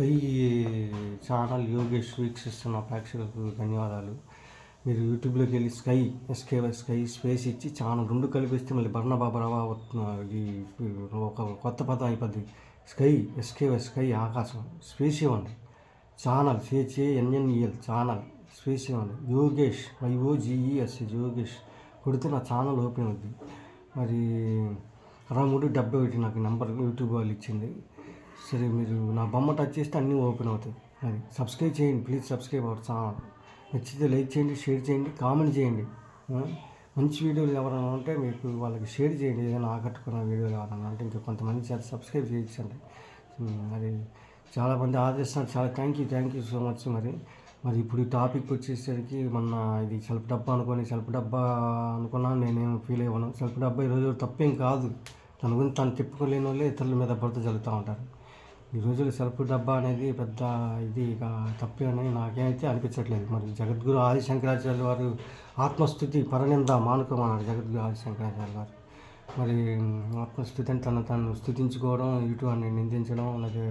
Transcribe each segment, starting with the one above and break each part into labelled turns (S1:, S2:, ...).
S1: Sky channel Yogesh వీక్షిస్తున్న ప్రేక్షకులకు ధన్యవాదాలు. మీరు యూట్యూబ్లోకి వెళ్ళి స్కై ఎస్కే స్కై స్పేస్ ఇచ్చి ఛానల్ రెండు కలిపిస్తే మళ్ళీ బర్ణబాబరావా ఈ ఒక కొత్త పదం అయిపోద్ది. స్కై ఎస్కే స్కై ఆకాశం. స్పేస్ ఇవ్వండి. Channel సిహెచ్ఏఎన్ఎన్ఈఎల్ channel. స్పేస్ ఇవ్వండి. యోగేష్ వైఓజిఈఎస్ యోగేష్ కొడితే నా ఛానల్ ఓపెన్ అవుద్ది. మరి అరవై మూడు డెబ్బై ఒకటి నాకు నెంబర్ యూట్యూబ్ వాళ్ళు ఇచ్చింది. సరే మీరు నా బొమ్మ టచ్ చేస్తే అన్నీ ఓపెన్ అవుతాయి. అది సబ్స్క్రైబ్ చేయండి ప్లీజ్ సబ్స్క్రైబ్ అవర్ ఛానల్. నచ్చితే లైక్ చేయండి షేర్ చేయండి కామెంట్ చేయండి. మంచి వీడియోలు ఎవరైనా ఉంటే మీకు వాళ్ళకి షేర్ చేయండి ఏదైనా ఆకట్టుకున్న వీడియోలు ఎవరైనా ఉంటే ఇంకా కొంతమంది చేత సబ్స్క్రైబ్ చేయించండి అది మరి చాలామంది ఆదరిస్తున్నారు. చాలా thank you thank you so much మరి మరి ఇప్పుడు ఈ టాపిక్ వచ్చేసరికి మొన్న ఇది సెల్ఫ్ డబ్బా అనుకొని సెల్ఫ్ డబ్బా అనుకున్నాను నేనేం ఫీల్ అయ్యాను. సెల్ఫ్ డబ్బా ఈరోజు తప్పేం కాదు. తన గురించి తను తిప్పుకోలేని వాళ్ళే ఇతరుల మీద భర్త జరుగుతూ ఉంటారు. ఈ రోజుల్లో సెల్ఫ్ డబ్బా అనేది పెద్ద ఇది ఇక అని నాకేమైతే అనిపించట్లేదు. మరి జగద్గురు ఆది శంకరాచార్య వారు ఆత్మస్థుతి పరనింద మానుకోమన్నారు జగద్గురు ఆది శంకరాచార్య వారు మరి ఆత్మస్థుతి అని తను తను స్థుతించుకోవడం ఇటు అని నిందించడం అలాగే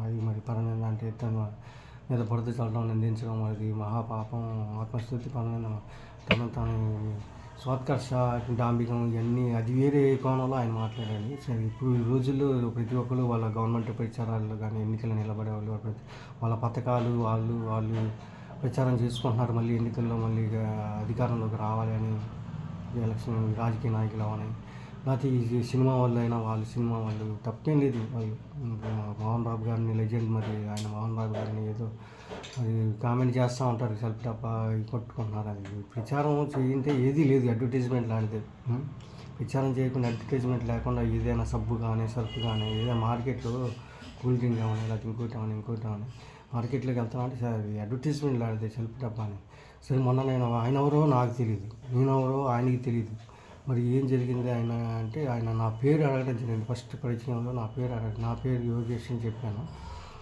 S1: అది మరి పరనింద అంటే తను మీద బురద చల్లడం నిందించడం అది మహాపాపం ఆత్మస్థుతి పరనింద తను తను స్వాత్కర్ష డాంబికం ఇవన్నీ అది వేరే కోణంలో ఆయన మాట్లాడాలి సరే ఇప్పుడు ఈ రోజుల్లో ప్రతి ఒక్కరు వాళ్ళ గవర్నమెంట్ ప్రచారాల్లో కానీ ఎన్నికలు నిలబడే వాళ్ళు వాళ్ళ పథకాలు వాళ్ళు వాళ్ళు ప్రచారం చేసుకుంటున్నారు. మళ్ళీ ఎన్నికల్లో మళ్ళీ ఇక అధికారంలోకి రావాలి అని ఎలక్షన్ రాజకీయ నాయకులు అవని లేకపోతే ఈ సినిమా వల్ల అయినా వాళ్ళు సినిమా వాళ్ళు తప్పేం లేదు. వాళ్ళు మోహన్ బాబు గారిని లెజెండ్ మరి ఆయన మోహన్ బాబు గారిని ఏదో అది కామెంట్ చేస్తూ ఉంటారు. సెల్ఫ్ డబ్బా కొట్టుకుంటున్నారు. అది ప్రచారం చేయంటే ఏదీ లేదు. అడ్వర్టైజ్మెంట్ లాంటిది. ప్రచారం చేయకుండా అడ్వర్టైజ్మెంట్ లేకుండా ఏదైనా సబ్బు కానీ సర్ఫ్ కానీ ఏదైనా మార్కెట్లో కూల్ డ్రింక్ కానీ లేకపోతే ఇంకోటి కానీ ఇంకోటి కానీ మార్కెట్లోకి వెళ్తామంటే సార్ అది అడ్వర్టైజ్మెంట్ లాంటిది. సెల్ఫ్ డబ్బా అని. సరే మొన్న నేను ఆయన ఎవరో నాకు తెలియదు నేనెవరో ఆయనకి తెలియదు మరి ఏం జరిగింది ఆయన అంటే ఆయన నా పేరు అడగడం జరిగింది. ఫస్ట్ పరిచయంలో నా పేరు అడగ నా పేరు యోగేష్ అని చెప్పాను.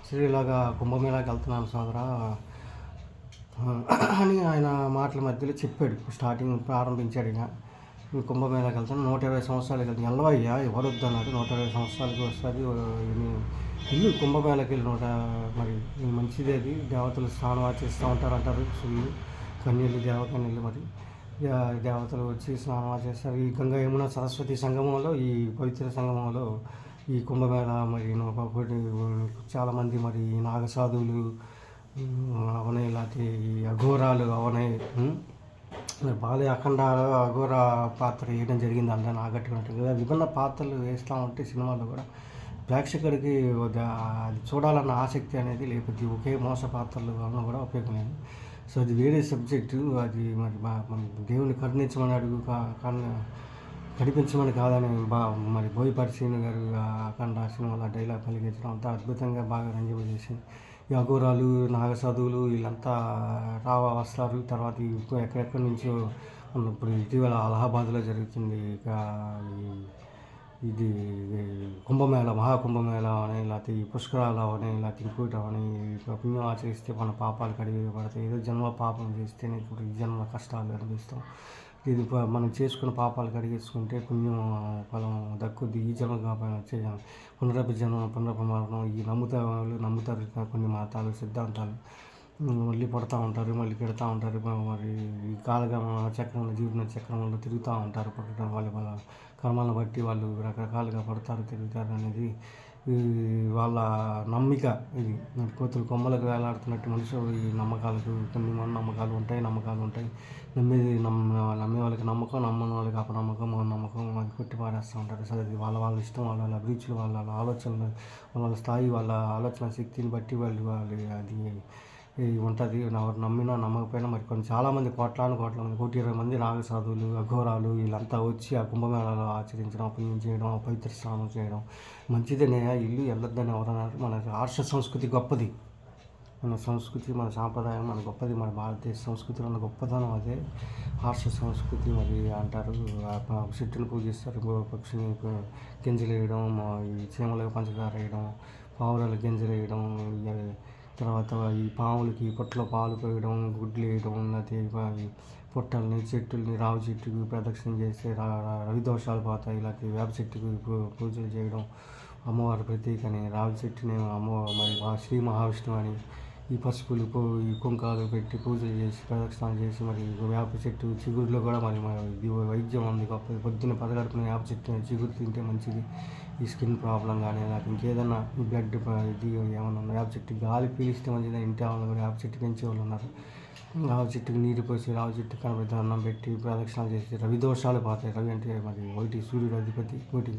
S1: సరే ఇలాగా కుంభమేళాకి వెళ్తున్నాను సోదరా అని ఆయన మాటల మధ్యలో చెప్పాడు. స్టార్టింగ్ ప్రారంభించాడు ఇక కుంభమేళాకి వెళ్తాను నూట ఇరవై సంవత్సరాలకి వెళ్తాను ఎల్లవయ్యా ఎవరొద్దు అన్నాడు. నూట ఇరవై సంవత్సరాలకి వస్తుంది ఇల్లు కుంభమేళకి వెళ్ళి నూట మరి మంచిది అది దేవతలు స్నానం ఆచరిస్తూ ఉంటారు అంటారు. సుళ్ళు కన్నీళ్ళు దేవకన్యలు మరి. దేవతలు వచ్చి స్నానాలు చేస్తారు. ఈ గంగా యమున సరస్వతి సంగమంలో ఈ పవిత్ర సంగమంలో ఈ కుంభమేళ మరి చాలామంది మరి నాగసాధువులు అవనే ఇలాంటి ఈ అఘోరాలు అవనే ఉమ్, మరి అఖండ అఘోర పాత్ర వేయడం జరిగింది అందరిని కదా. విభిన్న పాత్రలు వేస్తూ ఉంటే సినిమాలో కూడా ప్రేక్షకుడికి అది చూడాలన్న ఆసక్తి అనేది లేకపోతే ఒకే మోస పాత్రలు వలన కూడా ఉపయోగం లేదు. సో అది వేరే సబ్జెక్టు అది మరి బా మన దేవుని కరుణించమని అడుగు కన్న కనిపించమని కాదని బా మరి బోయపాటి శ్రీను గారు అక్కడ రాసిన వాళ్ళ డైలాగ్ పలికించడం అంతా అద్భుతంగా బాగా రంజింపజేసింది ఈ అఘోరాలు నాగసాధువులు వీళ్ళంతా రావ వస్తారు. తర్వాత ఎక్కడెక్కడి నుంచో ఇప్పుడు ఇటీవల అలహాబాద్లో జరుగుతుంది ఇక ఈ- ఇది కుంభమేళ మహాకుంభమేళ అని లేకపోతే ఈ పుష్కరాలు అవని లేకపోతే ఇంకోటి అవని పుణ్యం ఆచరిస్తే మన పాపాలు కడిగి పడతాయి ఏదో జన్మ పాపం చేస్తేనే ఇప్పుడు ఈ జన్మ కష్టాలు అనిపిస్తాం ఇది మనం చేసుకున్న పాపాలు కడిగేసుకుంటే పుణ్యం ఫలం దక్కుద్ది. ఈ జన్మ కాపాడు వచ్చే జన్మ పునరపి జన్మ పునరపమరణం ఈ నమ్ముతా వాళ్ళు నమ్ముతారు కొన్ని మతాలు సిద్ధాంతాలు. మళ్ళీ పడతా ఉంటారు మళ్ళీ పెడతా ఉంటారు మరి ఈ కాలగమన చక్రంలో జీవన చక్రంలో తిరుగుతూ ఉంటారు పుట్టడం వాళ్ళ వాళ్ళ కర్మలను బట్టి వాళ్ళు రకరకాలుగా పడతారు తిరుగుతారు అనేది ఈ వాళ్ళ నమ్మిక ఇది. కోతులు కొమ్మలకు వేలాడుతున్నట్టు మనుషులు ఈ నమ్మకాలకు కొన్ని మన నమ్మకాలు ఉంటాయి నమ్మకాలు ఉంటాయి. నమ్మేది నమ్మ నమ్మే వాళ్ళకి నమ్మకం నమ్మని వాళ్ళకి అపనమ్మకం నమ్మకం అది కొట్టి పారేస్తూ ఉంటారు. సరే అది వాళ్ళ వాళ్ళ ఇష్టం వాళ్ళ వాళ్ళ అభిరుచులు వాళ్ళ వాళ్ళ ఆలోచనలు వాళ్ళ స్థాయి వాళ్ళ ఆలోచన శక్తిని బట్టి వాళ్ళు వాళ్ళు అది ఉంటుంది. నమ్మినా నమ్మకపోయినా మరి కొన్ని చాలామంది కోట్లాను కోట్ల మంది కోటి ఇరవై మంది నాగ సాధువులు అఘోరాలు వీళ్ళంతా వచ్చి ఆ కుంభమేళాలో ఆచరించడం పుణ్యం చేయడం పవిత్ర స్నానం చేయడం. మంచిదనే ఇల్లు వెళ్ళొద్దని ఎవరన్నారు. మన ఆర్ష సంస్కృతి గొప్పది. మన సంస్కృతి మన సాంప్రదాయం మన గొప్పది. మన భారతదేశ సంస్కృతిలో ఉన్న గొప్పతనం అదే. హార్ష సంస్కృతి మరి అంటారు. చెట్టును పూజిస్తారు. పక్షిని గింజలు వేయడం ఈ చీమలకు పంచదార వేయడం పావురాలు గింజలు వేయడం తర్వాత ఈ పాములకి పొట్టలో పాలు పోయడం గుడ్లు వేయడం లేకపోతే ఇవ- పుట్టల్ని చెట్టుల్ని రావి చెట్టుకి ప్రదక్షిణ చేస్తే రవి దోషాలు పోతాయి. లేకపోతే వేప చెట్టుకి పూజలు చేయడం అమ్మవారి ప్రతీక అని రావి చెట్టుని అమ్మ మరి శ్రీ మహావిష్ణువు అని ఈ పసుపులు ఈ కుంకాలు పెట్టి పూజలు చేసి ప్రదక్షిణాలు చేసి మరి వేప చెట్టు చిగురులో కూడా మరి వైద్యం ఉంది గొప్ప పొద్దున్న పదగడుపున వేప చెట్టు చిగురు తింటే మంచిది. ఈ స్కిన్ ప్రాబ్లం కానీ నాకు ఇంకేదన్నా బ్లడ్ ఇది ఏమన్నా ఉన్నా వేప చెట్టు గాలి పీలిస్తే మంచిది. ఇంటి వాళ్ళు కూడా వేప చెట్టు పెంచే వాళ్ళు ఉన్నారు. రావి చెట్టుకి నీరు పోసి రావి చెట్టు కనబడి అన్నం పెట్టి ప్రదక్షిణాలు చేసి రవి దోషాలు పోతాయి. రవి అంటే మరి ఒకటి సూర్యుడు అధిపతి ఒకటి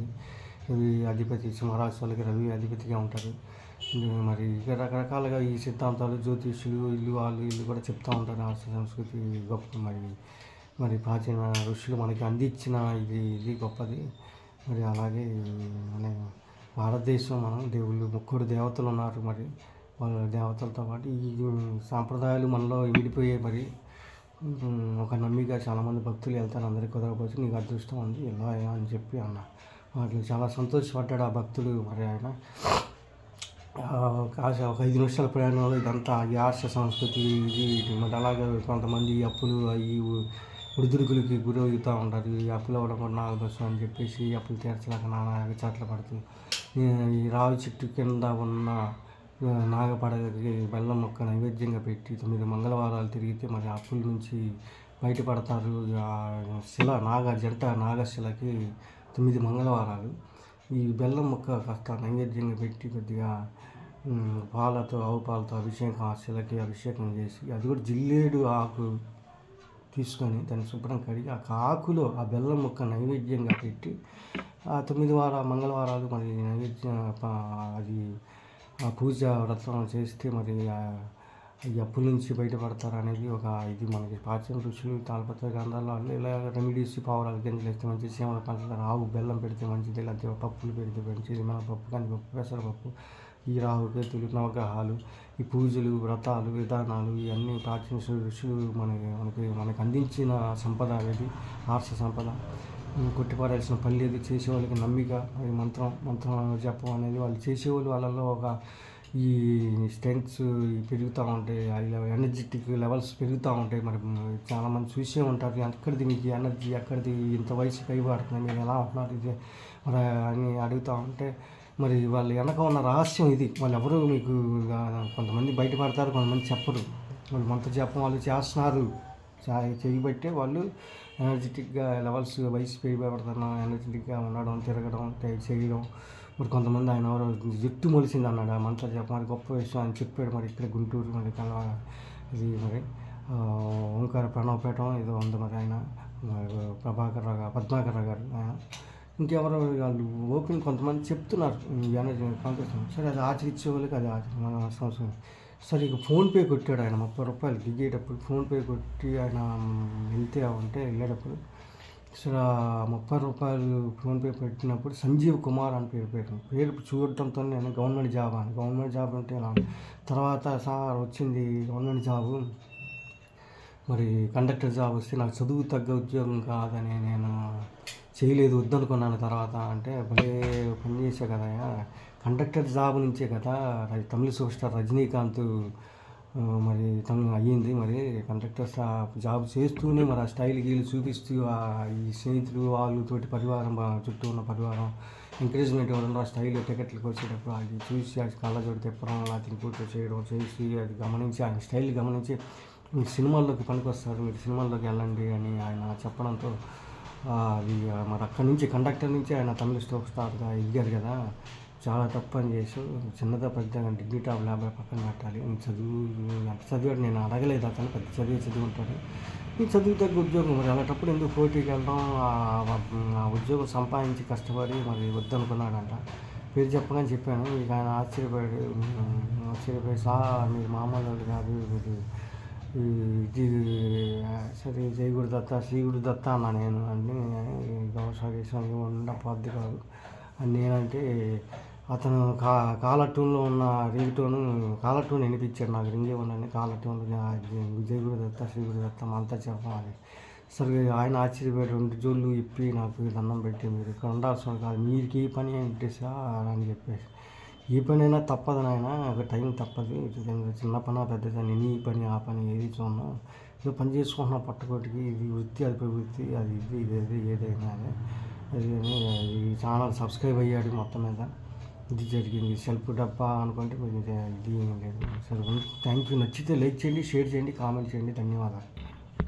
S1: రవి అధిపతి సింహరాశి వాళ్ళకి రవి అధిపతిగా ఉంటారు. మరి రకరకాలుగా ఈ సిద్ధాంతాలు జ్యోతిష్యులు ఇల్లు వాళ్ళు ఇల్లు కూడా చెప్తూ ఉంటారు ఆర్ష సంస్కృతి గొప్ప మరి మరి ప్రాచీన ఋషులు మనకి అందించిన ఇది ఇది గొప్పది. మరి అలాగే మన భారతదేశం మనం దేవుళ్ళు ముగ్గురు దేవతలు ఉన్నారు మరి. వాళ్ళ దేవతలతో పాటు ఈ సాంప్రదాయాలు మనలో ఇమిడిపోయాయి మరి. ఒక నమ్మిక చాలామంది భక్తులు వెళ్తారు అందరికీ కుదరకపోతే నీకు అదృష్టం ఉంది ఎలా అని చెప్పి అన్న. వాటిని చాలా సంతోషపడ్డాడు ఆ భక్తుడు మరి ఆయన. ఒక ఐదు నిమిషాల ప్రయాణంలో ఇదంతా ఈ సంస్కృతి ఇది మరి అలాగే కొంతమంది ఈ అప్పులు ఈ ఉడిదుడుకులకి గురవుతూ ఉంటారు. ఈ అప్పులు అవ్వడం కూడా నాగదోషం అని చెప్పేసి అప్పులు తీర్చలేక నానా చాట్ల పడుతూ ఈ రావి చెట్టు కింద ఉన్న నాగపడగకి బెల్లం మొక్క నైవేద్యంగా పెట్టి తొమ్మిది మంగళవారాలు తిరిగితే మరి అప్పుల నుంచి బయటపడతారు. శిల నాగ జంట నాగశిలకి తొమ్మిది మంగళవారాలు. ఈ బెల్లం మొక్క కాస్త నైవేద్యంగా పెట్టి కొద్దిగా పాలతో ఆవు పాలతో అభిషేకం ఆ శిలకి అభిషేకం చేసి అది కూడా జిల్లేడు ఆకు తీసుకొని దాన్ని శుభ్రం కడిగి ఆ ఆకులో ఆ బెల్లం ముక్క నైవేద్యంగా పెట్టి ఆ తొమ్మిది వార మంగళవారాలు మరి నైవేద్యం అది ఆ పూజ వ్రతం చేస్తే మరి ఈ అప్పుల నుంచి బయటపడతారు అనేది ఒక ఇది మనకి ప్రాచీన ఋషులు తాళపత్ర గ్రంథాల్లో వాళ్ళు ఇలా రెమెడీస్ పావురాలు గింజలు వేస్తే మంచిది సీమల పంచదార ఆవు బెల్లం పెడితే మంచిది లేకపోతే పప్పులు పెడితే మంచిది మన పప్పు కందిపప్పు పెసరపప్పు ఈ రాహుకేతులు నవగ్రహాలు ఈ పూజలు వ్రతాలు విధానాలు ఇవన్నీ ప్రాచీన ఋషులు మనకి మనకి మనకు అందించిన సంపద అనేది ఆర్ష సంపద. కొట్టిపారాల్సిన పని అది చేసేవాళ్ళకి నమ్మిక అది మంత్రం మంత్రం జపం అనేది వాళ్ళు చేసేవాళ్ళు వాళ్ళలో ఒక ఈ స్ట్రెంగ్స్ పెరుగుతూ ఉంటాయి. ఆ ఎనర్జెటిక్ లెవెల్స్ పెరుగుతూ ఉంటాయి. మరి చాలామంది చూసే ఉంటారు. ఎక్కడిది మీకు ఎనర్జీ ఎక్కడిది ఇంత వయసు పైబడుతుంది మీరు ఎలా ఉంటున్నారు? ఇది మరి అని అడుగుతూ ఉంటే మరి వాళ్ళు వెనక ఉన్న రహస్యం ఇది. వాళ్ళు ఎవరు మీకు కొంతమంది బయటపడతారు కొంతమంది చెప్పరు. వాళ్ళు మంత్ర జపం వాళ్ళు చేస్తున్నారు. చా- చేయబట్టే వాళ్ళు ఎనర్జెటిక్గా లెవెల్స్ వయసు పెరిగిపడుతున్న ఎనర్జెటిక్గా ఉండడం తిరగడం చేయడం. మరి కొంతమంది ఆయన ఎవరో జుట్టు మొలిసింది అన్నాడు. ఆ మంత్ర జపం అది గొప్ప విషయం అని చెప్పాడు. మరి ఇక్కడ గుంటూరు మరి కల ఇది మరి ఓంకార ప్రణవపేటం ఏదో ఉంది మరి ఆయన. ప్రభాకర్ రావు పద్మాకర్ రావు గారు ఆయన. ఇంకెవరో వాళ్ళు ఓపెన్ కొంతమంది చెప్తున్నారు. ఎనర్జీ పంపిస్తాం సరే అది ఆచరించే వాళ్ళకి అది ఆచరి మన సంవత్సరం. సరే ఇక ఫోన్పే కొట్టాడు ఆయన ముప్పై రూపాయలు దిగేటప్పుడు. ఫోన్పే కొట్టి ఆయన వెళ్తే ఉంటే వెళ్ళేటప్పుడు. సరే ముప్పై రూపాయలు ఫోన్పే పెట్టినప్పుడు సంజీవ్ కుమార్ అని పేరు పెట్టాను పేరు చూడటంతో నేను గవర్నమెంట్ జాబ్ అని. గవర్నమెంట్ జాబ్ అంటే తర్వాత సార్ వచ్చింది గవర్నమెంట్ జాబు. మరి కండక్టర్ జాబ్ వస్తే నాకు చదువు తగ్గ ఉద్యోగం కాదని నేను చేయలేదు వద్దనుకున్నాను తర్వాత. అంటే భలే పనిచేసే కదా కండక్టర్ జాబ్ నుంచే కదా తమిళ సూపర్ స్టార్ రజనీకాంత్ మరి తను అయ్యింది. మరి కండక్టర్ జాబ్ చేస్తూనే మరి ఆ స్టైల్ గీలు చూపిస్తూ ఆ ఈ స్నేహితులు వాళ్ళు తోటి పరివారం చుట్టూ ఉన్న పరివారం ఎంకరేజ్మెంట్ ఇవ్వడం ఆ స్టైల్ టికెట్లకు వచ్చేటప్పుడు అది చూసి అది కళ్ళజోడి తిప్పడం అలా తింపుతూ చేయడం చేసి అది గమనించి ఆయన స్టైల్ గమనించి మీరు సినిమాల్లోకి పనికొస్తారు. మీరు సినిమాల్లోకి వెళ్ళండి అని ఆయన చెప్పడంతో అది మరి అక్కడి నుంచి కండక్టర్ నుంచి ఆయన తమిళ స్టోక్ స్టార్గా ఎదిగారు కదా. చాలా తప్పు అని చేసి చిన్నదా పెద్ద డిగ్నిటీ ఆఫ్ ల్యాబ్ పక్కన పెట్టాలి. నీ చదువు ఎంత చదివాడు నేను అడగలేదు అతను. పెద్ద చదివి చదువుకుంటాడు నీ చదువు తగ్గ ఉద్యోగం మరి అలాంటప్పుడు ఎందుకు పోటీకి వెళ్ళడం? ఆ- ఉద్యోగం సంపాదించి కష్టపడి మరి వద్దనుకున్నాడంట. పేరు చెప్పగానే చెప్పాను. ఇక ఆయన ఆశ్చర్యపోయాడు ఆశ్చర్యపడి ఆశ్చర్యపోయి సార్ మీరు మామూలు కాదు మీరు ఇది సరే జయగుడు దత్త శ్రీగుడు దత్త అన్నా నేను అంటే స్వామి ఉండ పోద్ది కాదు. అని నేనంటే అతను కా కాలర్ ఉన్న రింగ్ టోన్ కాలర్ వినిపించాడు నాకు రింగ్ ఇవ్వండి కాలర్ జయగుడు దత్త శ్రీగుడు దత్త అంతా చెప్పాలి సరే ఆయన ఆశ్చర్యపోయాడు రెండు జోళ్ళు ఇప్పి నాకు దండం పెట్టి మీరు ఇక్కడ ఉండాల్సిన కాదు మీకు ఈ పని ఏంటి సార్ అని చెప్పేసి. ఈ పని అయినా తప్పదు నాయన ఒక టైం తప్పదు. చిన్న పని పెద్ద పని నీ పని ఆ పని ఏది చూడన్నా ఏదో పని చేసుకుంటున్నా పట్టుకోటికి ఇది వృత్తి అది వృత్తి అది ఇది ఇది అది ఏదైనా అని. అది ఛానల్ సబ్స్క్రైబ్ అయ్యాడు మొత్తం మీద. ఇది జరిగింది. సెల్ఫ్ డబ్బా అనుకుంటే మీకు ఇది ఇది ఏం లేదు. సరే థ్యాంక్ యూ నచ్చితే లైక్ చేయండి షేర్ చేయండి కామెంట్ చేయండి. ధన్యవాదాలు.